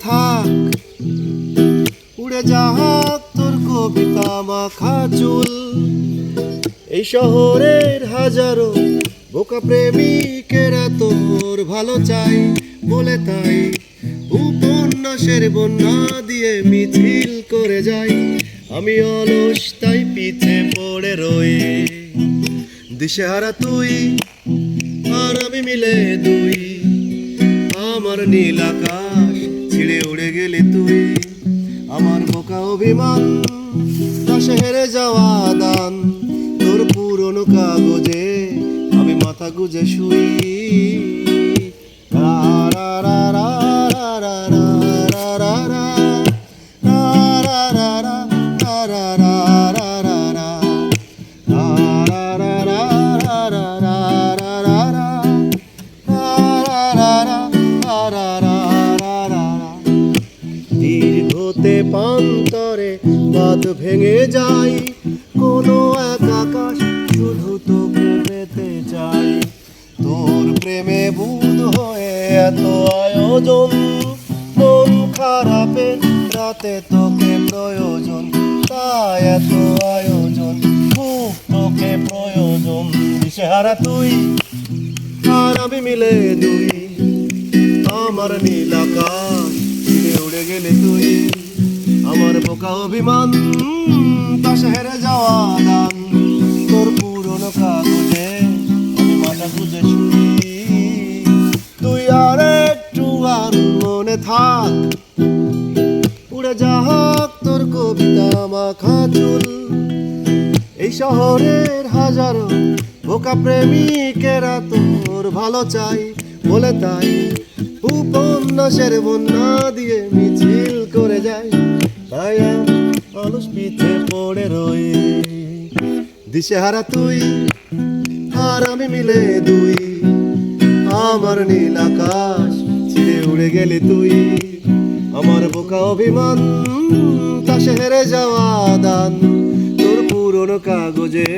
থাক। উড়ে যাক তোর কবিতা মাখা চুল। এই শহরের হাজারো বোকা প্রেমিকেরা তোর ভালো চাই বলে তাই উপন্যাসের বন্যা দিয়ে মিছিল করে যাই। আমি অলস তাই পিছে পড়ে রই। দিশেহারা তুই আর আমি মিলে দুই। আমার নীল আকাশ ছিঁড়ে উড়ে গেলে তুই আমার বোকা অভিমান দশে হেরে যাওয়া দান। তোর পুরনো কাগজে আমি মাথা গুজে শুই। পান্তরে বাদ ভেঙে যাই কোনো এক আকাশ শুধু তোকে পেতে চাই তোর প্রেমে বুধ হয়ে এত আয়োজন মন খারাপের রাতে তোকে প্রয়োজন, তাই এত আয়োজন, খুব তোকে প্রয়োজন। দিশেহারা তুই আর আমি মিলে দুই, আমার নীল আকাশ উড়ে গেলে তুই। বোকা অভিমান পাশে হেরে যাওয়া দান তোর পুরনো কাগজে আমি মাথা খুঁজে শুই তুই আর একটু আর মনে থাক। উড়ে যাক তোর কবিতা মাখা চুল এই শহরের হাজারো বোকা প্রেমিকেরা তোর ভালো চাই বলে তাই। উপন্যাসের বন্যা দিয়ে মিছিল করে যায়। আমি অলস পিছে পড়ে রই দিশেহারা তুই আর আমি মিলে দুই। আমার নীল আকাশ ছিঁড়ে উড়ে গেলি তুই। আমার বোকা অভিমান তাসে হেরে যাওয়া দান। তোর পুরনো কাগজে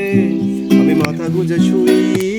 আমি মাথা গুজে শুই।